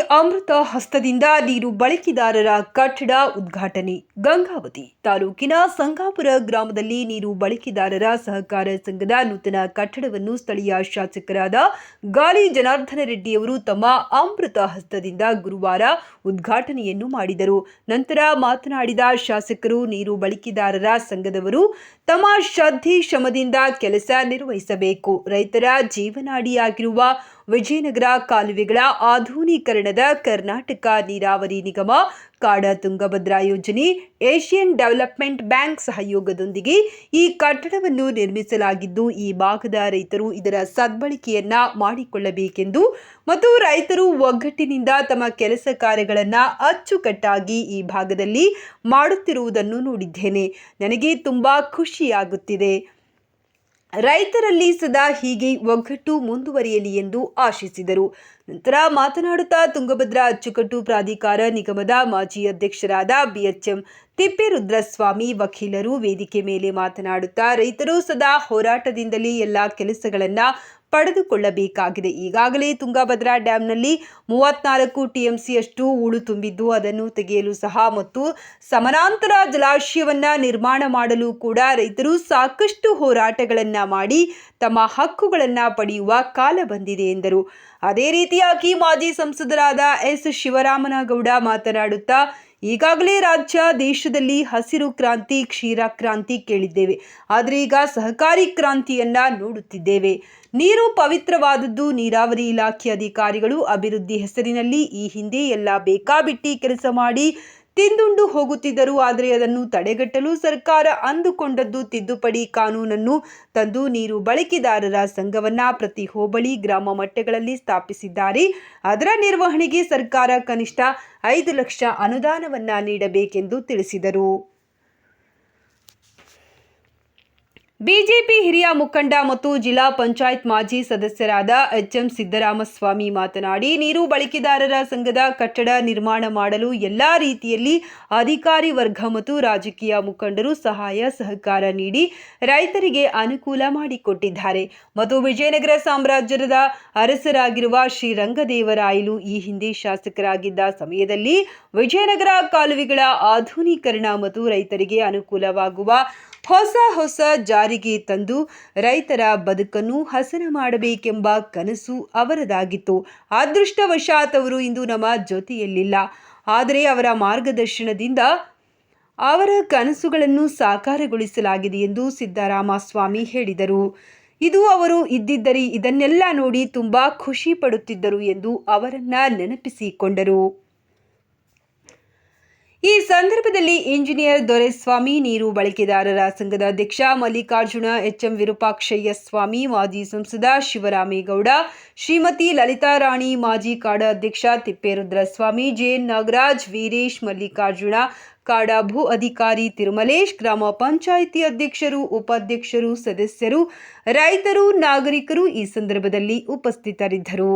ಅಮೃತ ಹಸ್ತದಿಂದ ನೀರು ಬಳಕೆದಾರರ ಕಟ್ಟಡ ಉದ್ಘಾಟನೆ. ಗಂಗಾವತಿ ತಾಲೂಕಿನ ಸಂಗಾಪುರ ಗ್ರಾಮದಲ್ಲಿ ನೀರು ಬಳಕೆದಾರರ ಸಹಕಾರ ಸಂಘದ ನೂತನ ಕಟ್ಟಡವನ್ನು ಸ್ಥಳೀಯ ಶಾಸಕರಾದ ಗಾಲಿ ಜನಾರ್ದನ ರೆಡ್ಡಿಯವರು ತಮ್ಮ ಅಮೃತ ಹಸ್ತದಿಂದ ಗುರುವಾರ ಉದ್ಘಾಟನೆಯನ್ನು ಮಾಡಿದರು. ನಂತರ ಮಾತನಾಡಿದ ಶಾಸಕರು, ನೀರು ಬಳಕೆದಾರರ ಸಂಘದವರು ತಮ್ಮ ಶ್ರದ್ಧೆ ಶ್ರಮದಿಂದ ಕೆಲಸ ನಿರ್ವಹಿಸಬೇಕು. ರೈತರ ಜೀವನಾಡಿಯಾಗಿರುವ ವಿಜಯನಗರ ಕಾಲುವೆಗಳ ಆಧುನೀಕರಣದ ಕರ್ನಾಟಕ ನೀರಾವರಿ ನಿಗಮ ಕಾಡ ತುಂಗಭದ್ರಾ ಯೋಜನೆ, ಏಷ್ಯನ್ ಡೆವಲಪ್ಮೆಂಟ್ ಬ್ಯಾಂಕ್ ಸಹಯೋಗದೊಂದಿಗೆ ಈ ಕಟ್ಟಡವನ್ನು ನಿರ್ಮಿಸಲಾಗಿದ್ದು, ಈ ಭಾಗದ ರೈತರು ಇದರ ಸದ್ಬಳಕೆಯನ್ನ ಮಾಡಿಕೊಳ್ಳಬೇಕೆಂದು ಮತ್ತು ರೈತರು ಒಗ್ಗಟ್ಟಿನಿಂದ ತಮ್ಮ ಕೆಲಸ ಕಾರ್ಯಗಳನ್ನು ಅಚ್ಚುಕಟ್ಟಾಗಿ ಈ ಭಾಗದಲ್ಲಿ ಮಾಡುತ್ತಿರುವುದನ್ನು ನೋಡಿದ್ದೇನೆ. ನನಗೆ ತುಂಬ ಖುಷಿಯಾಗುತ್ತಿದೆ. ರೈತರಲ್ಲಿ ಸದಾ ಹೀಗೆ ಒಗ್ಗಟ್ಟು ಮುಂದುವರಿಯಲಿ ಎಂದು ಆಶಿಸಿದರು. ನಂತರ ಮಾತನಾಡುತ್ತಾ ತುಂಗಭದ್ರಾ ಅಚ್ಚುಕಟ್ಟು ಪ್ರಾಧಿಕಾರ ನಿಗಮದ ಮಾಜಿ ಅಧ್ಯಕ್ಷರಾದ ಬಿಎಚ್ಎಂ ತಿಪ್ಪೇರುದ್ರಸ್ವಾಮಿ ವಕೀಲರು ವೇದಿಕೆ ಮೇಲೆ ಮಾತನಾಡುತ್ತಾ, ರೈತರು ಸದಾ ಹೋರಾಟದಿಂದಲೇ ಎಲ್ಲ ಕೆಲಸಗಳನ್ನು ಪಡೆದುಕೊಳ್ಳಬೇಕಾಗಿದೆ. ಈಗಾಗಲೇ ತುಂಗಭದ್ರಾ ಡ್ಯಾಂನಲ್ಲಿ ಮೂವತ್ನಾಲ್ಕು ಟಿಎಂಸಿಯಷ್ಟು ಹೂಳು ತುಂಬಿದ್ದು, ಅದನ್ನು ತೆಗೆಯಲು ಸಹ ಮತ್ತು ಸಮಾನಾಂತರ ಜಲಾಶಯವನ್ನ ನಿರ್ಮಾಣ ಮಾಡಲು ಕೂಡ ರೈತರು ಸಾಕಷ್ಟು ಹೋರಾಟಗಳನ್ನು ಮಾಡಿ ತಮ್ಮ ಹಕ್ಕುಗಳನ್ನ ಪಡೆಯುವ ಕಾಲ ಬಂದಿದೆ ಎಂದರು. ಅದೇ ರೀತಿಯಾಗಿ ಮಾಜಿ ಸಂಸದರಾದ ಎಸ್. ಶಿವರಾಮನಗೌಡ ಮಾತನಾಡುತ್ತಾ ಈಗಾಗಲೇ ರಾಜ್ಯ, ದೇಶದಲ್ಲಿ ಹಸಿರು ಕ್ರಾಂತಿ, ಕ್ಷೀರ ಕ್ರಾಂತಿ ಕೇಳಿದ್ದೇವೆ. ಆದರೆ ಈಗ ಸಹಕಾರಿ ಕ್ರಾಂತಿಯನ್ನ ನೋಡುತ್ತಿದ್ದೇವೆ. ನೀರು ಪವಿತ್ರವಾದದ್ದು ನೀರಾವರಿ ಇಲಾಖೆ ಅಧಿಕಾರಿಗಳು. ಅಭಿವೃದ್ಧಿ ಹೆಸರಿನಲ್ಲಿ ಈ ಹಿಂದೆ ಎಲ್ಲ ಬೇಕಾಬಿಟ್ಟಿ ಕೆಲಸ ಮಾಡಿ ತಿಂದುಂಡು ಹೋಗುತ್ತಿದ್ದರು ಆದರೆ ಅದನ್ನು ತಡೆಗಟ್ಟಲು ಸರ್ಕಾರ ಅಂದುಕೊಂಡದ್ದು ತಿದ್ದುಪಡಿ ಕಾನೂನನ್ನು ತಂದು ನೀರು ಬಳಕೆದಾರರ ಸಂಘವನ್ನ ಪ್ರತಿ ಹೋಬಳಿ ಗ್ರಾಮ ಮಟ್ಟಗಳಲ್ಲಿ ಸ್ಥಾಪಿಸಿದ್ದಾರೆ. ಅದರ ನಿರ್ವಹಣೆಗೆ ಸರ್ಕಾರ ಕನಿಷ್ಠ ಐದು ಲಕ್ಷ ಅನುದಾನವನ್ನ ನೀಡಬೇಕೆಂದು ತಿಳಿಸಿದರು. ಬಿಜೆಪಿ ಹಿರಿಯ ಮುಖಂಡ ಮತ್ತು ಜಿಲ್ಲಾ ಪಂಚಾಯತ್ ಮಾಜಿ ಸದಸ್ಯರಾದ ಎಚ್ಎಂ ಸಿದ್ದರಾಮಸ್ವಾಮಿ ಮಾತನಾಡಿ, ನೀರು ಬಳಕೆದಾರರ ಸಂಘದ ಕಟ್ಟಡ ನಿರ್ಮಾಣ ಮಾಡಲು ಎಲ್ಲಾ ರೀತಿಯಲ್ಲಿ ಅಧಿಕಾರಿ ವರ್ಗ ಮತ್ತು ರಾಜಕೀಯ ಮುಖಂಡರು ಸಹಾಯ ಸಹಕಾರ ನೀಡಿ ರೈತರಿಗೆ ಅನುಕೂಲ ಮಾಡಿಕೊಟ್ಟಿದ್ದಾರೆ. ಮತ್ತು ವಿಜಯನಗರ ಸಾಮ್ರಾಜ್ಯದ ಅರಸರಾಗಿರುವ ಶ್ರೀರಂಗದೇವರಾಯಲು ಈ ಹಿಂದೆ ಶಾಸಕರಾಗಿದ್ದ ಸಮಯದಲ್ಲಿ ವಿಜಯನಗರ ಕಾಲುವೆಗಳ ಆಧುನೀಕರಣ ಮತ್ತು ರೈತರಿಗೆ ಅನುಕೂಲವಾಗುವ ಹೊಸ ಹೊಸ ಜಾರಿಗೆ ತಂದು ರೈತರ ಬದುಕನ್ನು ಹಸನ ಮಾಡಬೇಕೆಂಬ ಕನಸು ಅವರದಾಗಿತ್ತು. ಅದೃಷ್ಟವಶಾತ್ ಅವರು ಇಂದು ನಮ್ಮ ಜೊತೆಯಲ್ಲಿಲ್ಲ. ಆದರೆ ಅವರ ಮಾರ್ಗದರ್ಶನದಿಂದ ಅವರ ಕನಸುಗಳನ್ನು ಸಾಕಾರಗೊಳಿಸಲಾಗಿದೆ ಎಂದು ಸಿದ್ದರಾಮ ಸ್ವಾಮಿ ಹೇಳಿದರು. ಇದು ಅವರು ಇದ್ದಿದ್ದರೆ ಇದನ್ನೆಲ್ಲ ನೋಡಿ ತುಂಬಾ ಖುಷಿ ಪಡುತ್ತಿದ್ದರು ಎಂದು ಅವರನ್ನು ನೆನಪಿಸಿಕೊಂಡರು. ಈ ಸಂದರ್ಭದಲ್ಲಿ ಇಂಜಿನಿಯರ್ ದೊರೆಸ್ವಾಮಿ ನೀರು ಬಳಕೆದಾರರ ಸಂಘದ ಅಧ್ಯಕ್ಷ ಮಲ್ಲಿಕಾರ್ಜುನ ಎಚ್ಎಂ ವಿರೂಪಾಕ್ಷಯ್ಯ ಸ್ವಾಮಿ, ಮಾಜಿ ಸಂಸದ ಶಿವರಾಮೇಗೌಡ, ಶ್ರೀಮತಿ ಲಲಿತಾ ರಾಣಿ, ಮಾಜಿ ಕಾಡ ಅಧ್ಯಕ್ಷ ತಿಪ್ಪೇರುದ್ರಸ್ವಾಮಿ ಜೆಎನ್ ನಾಗರಾಜ್, ವೀರೇಶ್ ಮಲ್ಲಿಕಾರ್ಜುನ, ಕಾಡ ಭೂ ಅಧಿಕಾರಿ ತಿರುಮಲೇಶ್, ಗ್ರಾಮ ಪಂಚಾಯಿತಿ ಅಧ್ಯಕ್ಷರು, ಉಪಾಧ್ಯಕ್ಷರು, ಸದಸ್ಯರು, ರೈತರು, ನಾಗರಿಕರು ಈ ಸಂದರ್ಭದಲ್ಲಿ ಉಪಸ್ಥಿತರಿದ್ದರು.